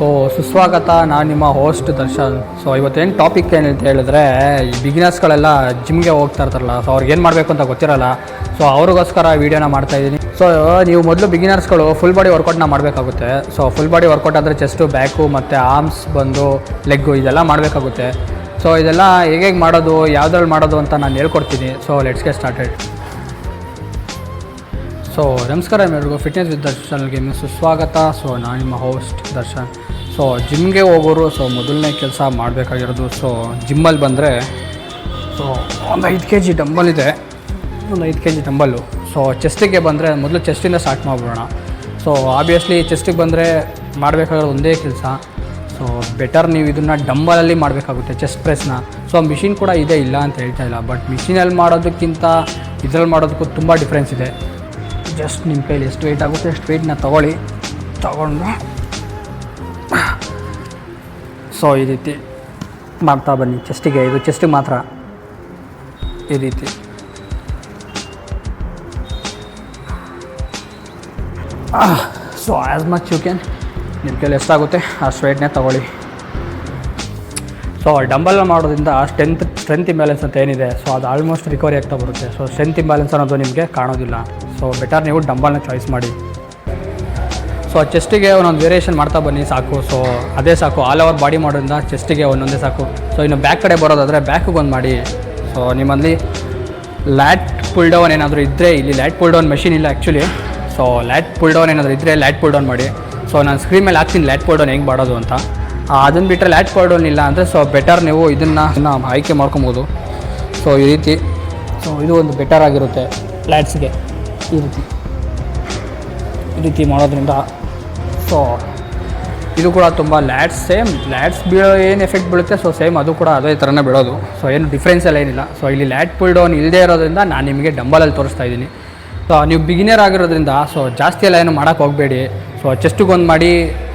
So ಸುಸ್ವಾಗತ, ನಾನು ನಿಮ್ಮ ಹೋಸ್ಟ್ ದರ್ಶನ್. ಸೊ ಇವತ್ತೇನು ಟಾಪಿಕ್ ಏನಂತ ಹೇಳಿದ್ರೆ, ಈ ಬಿಗಿನರ್ಸ್ಗಳೆಲ್ಲ ಜಿಮ್ಗೆ ಹೋಗ್ತಾ ಇರ್ತಾರಲ್ಲ ಸೊ ಅವ್ರಿಗೆ ಏನು ಮಾಡಬೇಕು ಅಂತ ಗೊತ್ತಿರಲ್ಲ. ಸೊ ಅವ್ರಿಗೋಸ್ಕರ ವೀಡಿಯೋನ ಮಾಡ್ತಾ ಇದ್ದೀನಿ ಸೊ ನೀವು ಮೊದಲು ಬಿಗಿನರ್ಸ್ಗಳು ಫುಲ್ ಬಾಡಿ ವರ್ಕೌಟ್ನ ಮಾಡಬೇಕಾಗುತ್ತೆ. ಸೊ ಫುಲ್ ಬಾಡಿ ವರ್ಕೌಟ್ ಅಂದರೆ ಚೆಸ್ಟು ಬ್ಯಾಕು ಮತ್ತು ಆರ್ಮ್ಸ್ ಬಂದು ಲೆಗ್ಗು ಇದೆಲ್ಲ ಮಾಡಬೇಕಾಗುತ್ತೆ. ಸೊ ಇದೆಲ್ಲ ಹೇಗೆ ಮಾಡೋದು, ಯಾವ್ದ್ರಲ್ಲಿ ಮಾಡೋದು ಅಂತ ನಾನು ಹೇಳ್ಕೊಡ್ತೀನಿ. ಸೊ ಲೆಟ್ಸ್ಗೆ ಸ್ಟಾರ್ಟೆಡ್ ಸೊ ನಮಸ್ಕಾರ ಎಲ್ರಿಗೂ. ಫಿಟ್ನೆಸ್ ವಿತ್ ದರ್ಶನ್ಗೆ ಸುಸ್ವಾಗತ. ಸೊ ನಾನು ನಿಮ್ಮ ಹೋಸ್ಟ್ ದರ್ಶನ್. ಸೊ ಜಿಮ್ಗೆ ಹೋಗೋರು ಸೊ ಮೊದಲನೇ ಕೆಲಸ ಮಾಡಬೇಕಾಗಿರೋದು ಸೊ ಜಿಮ್ಮಲ್ಲಿ ಬಂದರೆ ಸೊ ಒಂದು ಐದು ಕೆ ಜಿ ಡಂಬಲ್ ಇದೆ. ಒಂದು ಐದು ಕೆ ಜಿ ಡಂಬಲ್ಲು ಸೊ ಚೆಸ್ಟಿಗೆ ಬಂದರೆ, ಮೊದಲು ಚೆಸ್ಟಿಂದ ಸ್ಟಾರ್ಟ್ ಮಾಡಿಬಿಡೋಣ. ಸೊ ಆಬ್ವಿಯಸ್ಲಿ ಚೆಸ್ಟಿಗೆ ಬಂದರೆ ಮಾಡಬೇಕಾಗಿರೋದು ಒಂದೇ ಕೆಲಸ. ಸೊ ಬೆಟರ್ ನೀವು ಇದನ್ನು ಡಂಬಲಲ್ಲಿ ಮಾಡಬೇಕಾಗುತ್ತೆ ಚೆಸ್ಟ್ ಪ್ರೆಸ್ನ ಸೊ ಮಿಷಿನ್ ಕೂಡ ಇದೆ, ಇಲ್ಲ ಅಂತ ಹೇಳ್ತಾ ಇಲ್ಲ. ಬಟ್ ಮಿಷಿನಲ್ಲಿ ಮಾಡೋದಕ್ಕಿಂತ ಇದರಲ್ಲಿ ಮಾಡೋದಕ್ಕೂ ತುಂಬ ಡಿಫ್ರೆನ್ಸ್ ಇದೆ. ಜಸ್ಟ್ ನಿಮ್ಮ ಕೈಲಿ ಎಷ್ಟು ವೆಯ್ಟ್ ಆಗುತ್ತೆ ಅಷ್ಟು ವೆಯ್ಟ್ನ ತೊಗೊಳ್ಳಿ. ತಗೊಂಡು ಸೊ ಈ ರೀತಿ ಮಾಡ್ತಾ ಬನ್ನಿ. ಚೆಸ್ಟಿಗೆ ಇದು ಚೆಸ್ಟಿಗೆ ಮಾತ್ರ. ಈ ರೀತಿ. So as much you can ನಿಮ್ಮ ಕೈಲಿ ಎಷ್ಟಾಗುತ್ತೆ? ಆ ಸ್ವೇಟ್ನೇ ತೊಗೊಳ್ಳಿ. ಸೊ ಡಂಬಲ್ ಮಾಡೋದ್ರಿಂದ ಸ್ಟ್ರೆಂತ್ ಸ್ಟ್ರೆಂತ್ ಇಂಬ್ಯಾಲೆನ್ಸ್ ಅಂತ ಏನಿದೆ ಸೊ ಅದು ಆಲ್ಮೋಸ್ಟ್ ರಿಕವರಿ ಆಗ್ತಾ ಬರುತ್ತೆ. ಸೊ ಸ್ಟ್ರೆಂತ್ ಇಂಬ್ಯಾಲೆನ್ಸ್ ಅನ್ನೋದು ನಿಮಗೆ ಕಾಣೋದಿಲ್ಲ. ಸೊ ಬೆಟರ್ ನೀವು ಡಂಬಲ್ನ ಚಾಯ್ಸ್ ಮಾಡಿ. ಸೊ ಚೆಸ್ಟಿಗೆ ಒಂದೊಂದು ವೇರಿಯೇಷನ್ ಮಾಡ್ತಾ ಬನ್ನಿ, ಸಾಕು. ಸೊ ಅದೇ ಸಾಕು. ಆಲ್ ಓವರ್ ಬಾಡಿ ಮಾಡೋದ್ರಿಂದ ಚೆಸ್ಟಿಗೆ ಒಂದೊಂದೇ ಸಾಕು. ಸೊ ಇನ್ನು ಬ್ಯಾಕ್ ಕಡೆ ಬರೋದಾದರೆ ಬ್ಯಾಕಿಗೆ ಒಂದು ಮಾಡಿ. ಸೊ ನಿಮ್ಮಲ್ಲಿ ಲ್ಯಾಟ್ ಪುಲ್ ಡೌನ್ ಏನಾದರೂ ಇದ್ದರೆ ಇಲ್ಲಿ ಲ್ಯಾಟ್ ಪುಲ್ ಡೌನ್ ಮೆಷಿನ್ ಇಲ್ಲ actually so lat pull down ಏನಾದರೂ ಇದ್ದರೆ ಲ್ಯಾಟ್ ಪುಲ್ ಡೌನ್ ಮಾಡಿ. ಸೊ ನಾನು ಸ್ಕ್ರೀನ್ ಮೇಲೆ ಹಾಕ್ತೀನಿ ಲ್ಯಾಟ್ ಪುಲ್ ಡೌನ್ ಹೆಂಗೆ ಮಾಡೋದು ಅಂತ. ಅದನ್ನು ಬಿಟ್ಟರೆ ಲ್ಯಾಟ್ ಪುಲ್ ಡೌನ್ ಇಲ್ಲ ಅಂದರೆ ಸೊ ಬೆಟರ್ ನೀವು ಇದನ್ನು ಆಯ್ಕೆ ಮಾಡ್ಕೊಬೋದು. ಸೊ ಈ ರೀತಿ. ಸೊ ಇದು ಒಂದು ಬೆಟರ್ ಆಗಿರುತ್ತೆ ಲ್ಯಾಟ್ಸ್ಗೆ ಈ ರೀತಿ. ಈ ರೀತಿ ಮಾಡೋದ್ರಿಂದ ಸೊ, ಇದು ಕೂಡ ತುಂಬ ಲ್ಯಾಟ್ಸ್ ಸೇಮ್ ಲ್ಯಾಟ್ಸ್ ಬೀಳೋ ಏನು ಎಫೆಕ್ಟ್ ಬೀಳುತ್ತೆ, ಸೊ ಸೇಮ್ ಅದು ಕೂಡ ಅದೇ ಥರನೇ ಬಿಡೋದು ಸೊ ಏನು ಡಿಫ್ರೆನ್ಸ್ ಎಲ್ಲ ಏನಿಲ್ಲ. ಸೊ ಇಲ್ಲಿ ಲ್ಯಾಟ್ ಪುಲ್ ಡೌನ್ ಇಲ್ಲದೇ ಇರೋದ್ರಿಂದ ನಾನು ನಿಮಗೆ ಡಂಬಲಲ್ಲಿ ತೋರಿಸ್ತಾ ಇದ್ದೀನಿ. ಸೊ ನೀವು ಬಿಗಿನರ್ ಆಗಿರೋದ್ರಿಂದ, ಸೊ ಜಾಸ್ತಿ ಎಲ್ಲ ಏನು ಮಾಡೋಕ್ಕೆ ಹೋಗಬೇಡಿ. ಸೊ ಚೆಸ್ಟಿಗೊಂದು ಮಾಡಿ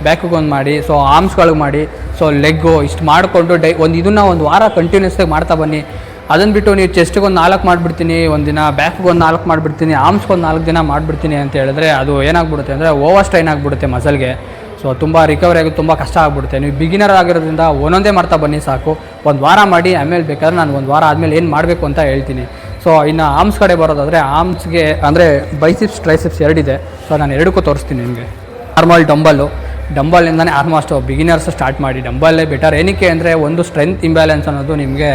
ಬ್ಯಾಕಿಗೆ ಒಂದು ಮಾಡಿ, ಸೊ ಆರ್ಮ್ಸ್ಗಳಿಗೆ ಮಾಡಿ, ಸೊ ಲೆಗ್ಗು ಇಷ್ಟು ಮಾಡಿಕೊಂಡು ಡೈ ಒಂದು ಇದನ್ನು ಒಂದು ವಾರ ಕಂಟಿನ್ಯೂಸ್ಸಾಗಿ ಮಾಡ್ತಾ ಬನ್ನಿ. ಅದನ್ನು ಬಿಟ್ಟು ನೀವು ಚೆಸ್ಟಿಗೆ ಒಂದು ನಾಲ್ಕು ಮಾಡಿಬಿಡ್ತೀನಿ, ಒಂದು ದಿನ ಬ್ಯಾಕ್ಗೆ ಒಂದು ನಾಲ್ಕು ಮಾಡಿಬಿಡ್ತೀನಿ ಆರ್ಮ್ಸ್ಗೆ ಒಂದು ನಾಲ್ಕು ದಿನ ಮಾಡಿಬಿಡ್ತೀನಿ ಅಂತ ಹೇಳಿದ್ರೆ ಅದು ಏನಾಗ್ಬಿಡುತ್ತೆ ಅಂದರೆ ಓವರ್ ಸ್ಟ್ರೈನ್ ಆಗಿಬಿಡುತ್ತೆ ಮಸಲ್ಗೆ. ಸೊ ತುಂಬ ರಿಕವರಿ ಆಗಿ ತುಂಬ ಕಷ್ಟ ಆಗಿಬಿಡುತ್ತೆ. ನೀವು ಬಿಗಿನರ್ ಆಗಿರೋದ್ರಿಂದ ಒಂದೊಂದೇ ಮಾಡ್ತಾ ಬನ್ನಿ ಸಾಕು. ಒಂದು ವಾರ ಮಾಡಿ, ಆಮೇಲೆ ಬೇಕಾದ್ರೆ ನಾನು ಒಂದು ವಾರ ಆದಮೇಲೆ ಏನು ಮಾಡಬೇಕು ಅಂತ ಹೇಳ್ತೀನಿ. ಸೊ ಇನ್ನು ಆರ್ಮ್ಸ್ ಕಡೆ ಬರೋದಾದರೆ ಆರ್ಮ್ಸ್ಗೆ ಅಂದರೆ ಬೈಸಿಪ್ಸ್ ಟ್ರೈಸಿಪ್ಸ್ ಎರಡಿದೆ. ಸೊ ನಾನು ಎರಡಕ್ಕೂ ತೋರಿಸ್ತೀನಿ ನಿಮಗೆ. ನಾರ್ಮಲ್ ಡಂಬಲ್ಲು ಡಂಬಲಿಂದನೇ ಆಲ್ಮೋಸ್ಟ್ ಬಿಗಿನರ್ಸ್ ಸ್ಟಾರ್ಟ್ ಮಾಡಿ. ಡಂಬಲ್ಲೇ ಬೆಟರ್ ಏನಕ್ಕೆ ಅಂದರೆ ಒಂದು ಸ್ಟ್ರೆಂತ್ ಇಂಬ್ಯಾಲೆನ್ಸ್ ಅನ್ನೋದು ನಿಮಗೆ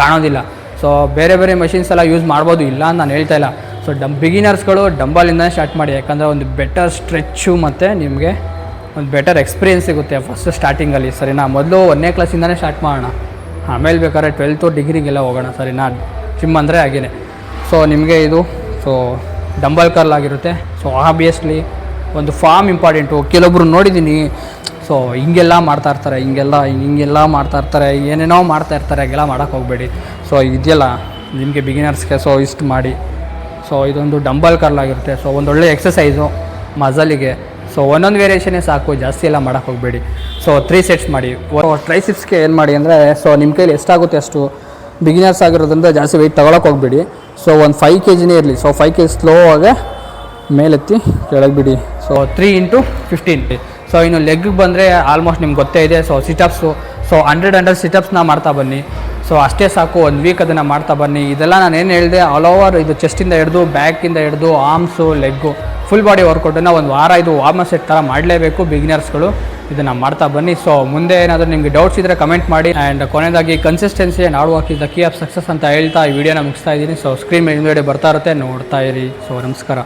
ಕಾಣೋದಿಲ್ಲ. ಸೊ ಬೇರೆ ಬೇರೆ ಮಷಿನ್ಸ್ ಎಲ್ಲ ಯೂಸ್ ಮಾಡ್ಬೋದು ಇಲ್ಲ ಅಂತ ನಾನು ಹೇಳ್ತಾ ಇಲ್ಲ. ಸೊ ಡಮ್ ಬಿಗಿನರ್ಸ್ಗಳು ಡಂಬಲಿಂದನೇ ಸ್ಟಾರ್ಟ್ ಮಾಡಿ. ಯಾಕಂದರೆ ಒಂದು ಬೆಟರ್ ಸ್ಟ್ರೆಚ್ಚು ಮತ್ತು ನಿಮಗೆ ಒಂದು ಬೆಟರ್ ಎಕ್ಸ್ಪೀರಿಯನ್ಸ್ ಸಿಗುತ್ತೆ ಫಸ್ಟ್ ಸ್ಟಾರ್ಟಿಂಗಲ್ಲಿ ಸರಿನಾ? ಮೊದಲು ಒಂದನೇ ಕ್ಲಾಸಿಂದನೇ ಸ್ಟಾರ್ಟ್ ಮಾಡೋಣ. ಆಮೇಲೆ ಬೇಕಾದ್ರೆ ಟ್ವೆಲ್ತು ಡಿಗ್ರಿಗೆಲ್ಲ ಹೋಗೋಣ. ಸರಿನಾ? ಜಿಮ್ ಅಂದರೆ ಹಾಗೇನೆ. ಸೊ ನಿಮಗೆ ಇದು ಸೊ ಡಂಬಲ್ ಕರ್ಲ್ ಆಗಿರುತ್ತೆ. ಸೊ ಆಬ್ವಿಯಸ್ಲಿ ಒಂದು ಫಾರ್ಮ್ ಇಂಪಾರ್ಟೆಂಟು ಕೆಲವೊಬ್ರು ನೋಡಿದ್ದೀನಿ ಸೊ ಹಿಂಗೆಲ್ಲ ಮಾಡ್ತಾ ಇರ್ತಾರೆ, ಹಿಂಗೆಲ್ಲ ಹಿಂಗೆಲ್ಲ ಮಾಡ್ತಾ ಇರ್ತಾರೆ, ಏನೇನೋ ಮಾಡ್ತಾ ಇರ್ತಾರೆ, ಹಾಗೆಲ್ಲ ಮಾಡೋಕ್ಕೆ ಹೋಗಬೇಡಿ. ಸೊ ಇದೆಯಲ್ಲ, ನಿಮಗೆ ಬಿಗಿನರ್ಸ್ಗೆ ಸೊ ಇಷ್ಟು ಮಾಡಿ. ಸೊ ಇದೊಂದು ಡಂಬಲ್ ಕರ್ಲ್ ಆಗಿರುತ್ತೆ. ಸೊ ಒಂದೊಳ್ಳೆ ಎಕ್ಸಸೈಸು ಮಜಲಿಗೆ ಸೊ ಒಂದೊಂದು ವೇರಿಯೇಷನೇ ಸಾಕು, ಜಾಸ್ತಿ ಎಲ್ಲ ಮಾಡೋಕ್ಕೆ ಹೋಗಬೇಡಿ. ಸೊ ತ್ರೀ ಸೆಟ್ಸ್ ಮಾಡಿ. ಟ್ರೈಸಿಪ್ಸ್ಗೆ ಏನು ಮಾಡಿ ಅಂದರೆ ಸೊ ನಿಮ್ಮ ಕೈಲಿ ಎಷ್ಟಾಗುತ್ತೆ ಅಷ್ಟು ಬಿಗಿನರ್ಸ್ ಆಗಿರೋದ್ರಿಂದ ಜಾಸ್ತಿ ವೆಯ್ಟ್ ತೊಗೊಳಕ್ಕೆ ಹೋಗಬೇಡಿ. ಸೊ ಒಂದು ಫೈವ್ ಕೆ ಜಿನೇ ಇರಲಿ. So five K G slow ಆಗಿ ಮೇಲೆತ್ತಿ ಕೆಳಗೆ ಬಿಡಿ. So three into fifteen so ಇನ್ನು ಲೆಗ್ಗೆ ಬಂದರೆ ಆಲ್ಮೋಸ್ಟ್ ನಿಮ್ಗೆ ಗೊತ್ತೇ ಇದೆ. So situps so hundred hundred ಸಿಟಪ್ಸ್ನ ಮಾಡ್ತಾ ಬನ್ನಿ. ಸೊ ಅಷ್ಟೇ ಸಾಕು, ಒಂದು ವೀಕ್ ಅದನ್ನು ಮಾಡ್ತಾ ಬನ್ನಿ. ಇದೆಲ್ಲ ನಾನು ಏನು ಹೇಳಿದೆ ಆಲ್ ಓವರ್ ಇದು ಚೆಸ್ಟಿಂದ ಹಿಡಿದು ಬ್ಯಾಕಿಂದ ಹಿಡಿದು ಆರ್ಮ್ಸು ಲೆಗ್ಗು ಫುಲ್ ಬಾಡಿ ವರ್ಕೌಟನ್ನು ಒಂದು ವಾರ ಇದು ವಾರ್ಮ್ ಸೆಟ್ ಥರ ಮಾಡಲೇಬೇಕು ಬಿಗಿನರ್ಸ್ಗಳು ಇದನ್ನು ಮಾಡ್ತಾ ಬನ್ನಿ. ಸೊ ಮುಂದೆ ಏನಾದರೂ ನಿಮಗೆ ಡೌಟ್ಸ್ ಇದ್ದರೆ ಕಮೆಂಟ್ ಮಾಡಿ. ಆ್ಯಂಡ್ ಕೊನೆಯದಾಗಿ consistency and hard work is the key of success ಅಂತ ಹೇಳ್ತಾ ಈ ವಿಡಿಯೋನ ಮುಗಿಸ್ತಾ ಇದ್ದೀನಿ. ಸೊ ಸ್ಕ್ರೀನ್ ಮೇಲೆ ಹಿಂದುಗಡೆ ಬರ್ತಾ ಇರುತ್ತೆ, ನೋಡ್ತಾ ಇರಿ. ಸೊ ನಮಸ್ಕಾರ.